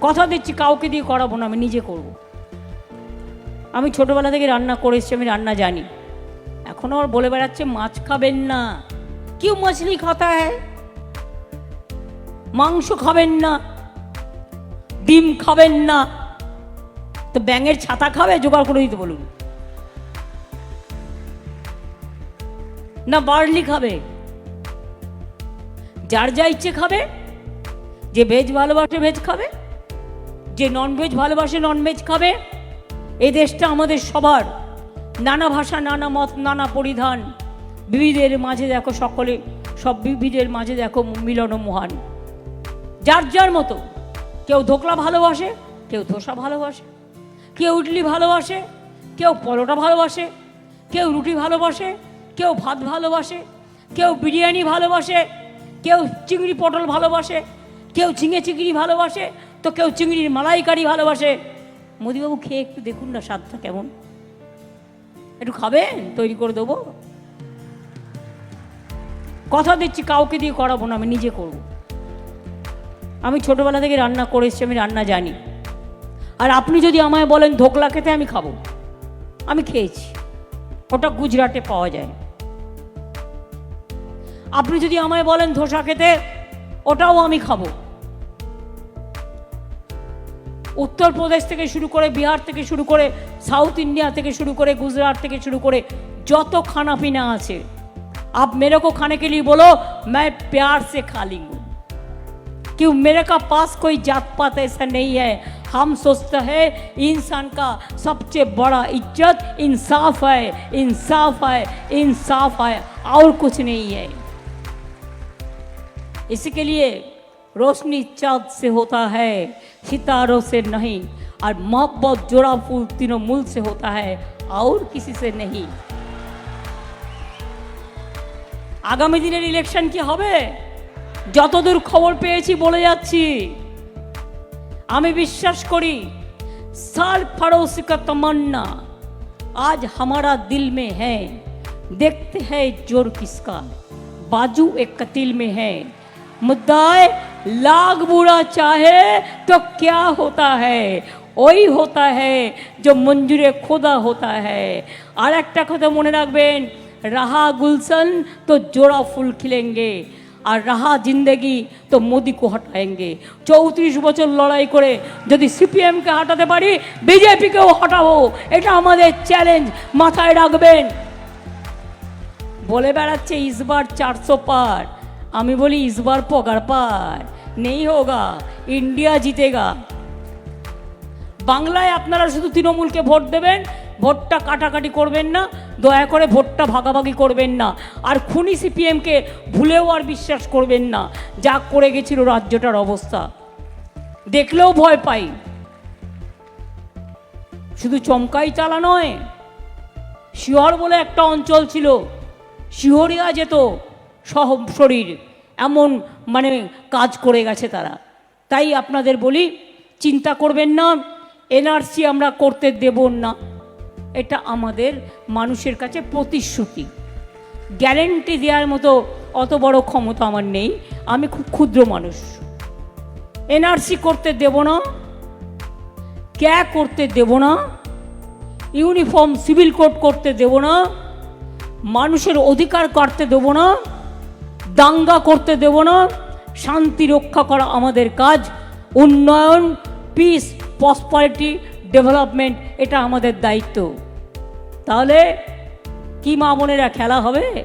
কথা দিচ্ছি, কাউকে দিয়ে করাবো না, আমি নিজে করব। আমি ছোটবেলা থেকে রান্না করে এসেছি, আমি রান্না জানি। এখন আমার বলে বেড়াচ্ছে, মাছ খাবেন না। কেউ মাছলি খাতা হ্যায় মাংস খাবেন না। ডিম খাবেন না। তো ব্যাঙের ছাতা খাবে? জোগাড় করে দিতে বলুন। না, বার্লি খাবে। যার যা ইচ্ছে খাবে, যে ভেজ ভালোবাসে ভেজ খাবে। যে ননভেজ ভালোবাসে ননভেজ খাবে এই দেশটা আমাদের সবার। নানা ভাষা, নানা মত, নানা পরিধান। বিবিধের মাঝে দেখো সকলে, সব বিবিধের মাঝে দেখো মিলন মহান। যার যার মতো, কেউ ধোকলা ভালোবাসে, কেউ ধোসা ভালোবাসে, কেউ ইডলি ভালোবাসে, কেউ পরোটা ভালোবাসে, কেউ রুটি ভালোবাসে, কেউ ভাত ভালোবাসে, কেউ বিরিয়ানি ভালোবাসে, কেউ চিংড়ি পটল ভালোবাসে, কেউ ঝিঙে চিংড়ি ভালোবাসে তো কেউ চিংড়ির মালাইকারি ভালোবাসে। মোদিবাবু খেয়ে একটু দেখুন না স্বাদটা কেমন। একটু খাবেন? তৈরি করে দেবো। কথা দিচ্ছি, কাউকে দিয়ে করাবো না, আমি নিজে করব। আমি ছোটবেলা থেকে রান্না করে এসেছি, আমি রান্না জানি। আর আপনি যদি আমায় বলেন, ধোকলা খেতে আমি খাব। আমি খেয়েছি। ওটা গুজরাটে পাওয়া যায়। আপনি যদি আমায় বলেন, ধোসা খেতে, ওটাও আমি খাব। উত্তরপ্রদেশ থেকে শুরু করে বিহার থেকে শুরু করে সাউথ ইন্ডিয়া থেকে শুরু করে গুজরাট থেকে শুরু করে যত খানা পিনা আছে आप मेरे को खाने के लिए बोलो मैं प्यार से खा लूंगी क्यों मेरे का पास कोई जात पात ऐसा नहीं है हम सोचते हैं इंसान का सबसे बड़ा इज्जत इंसाफ है इंसाफ है इंसाफ है और कुछ नहीं है इसी के लिए रोशनी चाँद से होता है सितारों से नहीं और मोहब्बत जोड़ा फूल तीनों मूल से होता है और किसी से नहीं আগামী দিনের ইলেকশন কি হবে যতদূর খবর পেয়েছি বলে যাচ্ছি আমি বিশ্বাস করি साल पड़ोसी का तमन्ना आज हमारा दिल में है देखते हैं जोर किसका बाजू एक कतिल में है मुद्दाए लाख बुरा चाहे तो क्या होता है? ওই হতা হ্যাঁ যে মঞ্জুরে খোদা হতা হ্যাঁ আর একটা কথা মনে রাখবেন, রাহা গুলশন তো জোড়া ফুল খিলেঙ্গে, আর রাহা জিন্দেগি তো মোদিকে হটায়েঙ্গে। চৌত্রিশ বছর লড়াই করে যদি সিপিএমকে হটাতে পারি, বিজেপিকেও হটাবো। এটা আমাদের চ্যালেঞ্জ মাথায় রাখবেন। বলে বেড়াচ্ছে, ইসবার চারশো পার। আমি বলি ইসবার পগার পার নেই হোগা, ইন্ডিয়া জিতেগা। বাংলায় আপনারা শুধু তৃণমূলকে ভোট দেবেন, ভোটটা কাটাকাটি করবেন না, দয়া করে ভোটটা ভাগাভাগি করবেন না, আর খুনি সিপিএমকে ভুলেও আর বিশ্বাস করবেন না, যা করে গেছিল রাজ্যটার অবস্থা। দেখলেও ভয় পাই। শুধু চমকাই চালা নয়, শিহর বলে একটা অঞ্চল ছিল, শিহরিয়া যেত। সহ শরীর, এমন মানে কাজ করে গেছে তারা। তাই আপনাদের বলি, চিন্তা করবেন না এনআরসি আমরা করতে দেব না। এটা আমাদের মানুষের কাছে প্রতিশ্রুতি। গ্যারেন্টি দেওয়ার মতো অত বড় ক্ষমতা আমার নেই। আমি খুব ক্ষুদ্র মানুষ। এনআরসি করতে দেব না ক্যা করতে দেব না, ইউনিফর্ম সিভিল কোড করতে দেব না, মানুষের অধিকার কাটতে দেব না। দাঙ্গা করতে দেব না। শান্তি রক্ষা করা আমাদের কাজ। উন্নয়ন পিস প্রসপারিটি ডেভেলপমেন্ট এটা আমাদের দায়িত্ব। তাহলে কি মা বোনেরা খেলা হবে?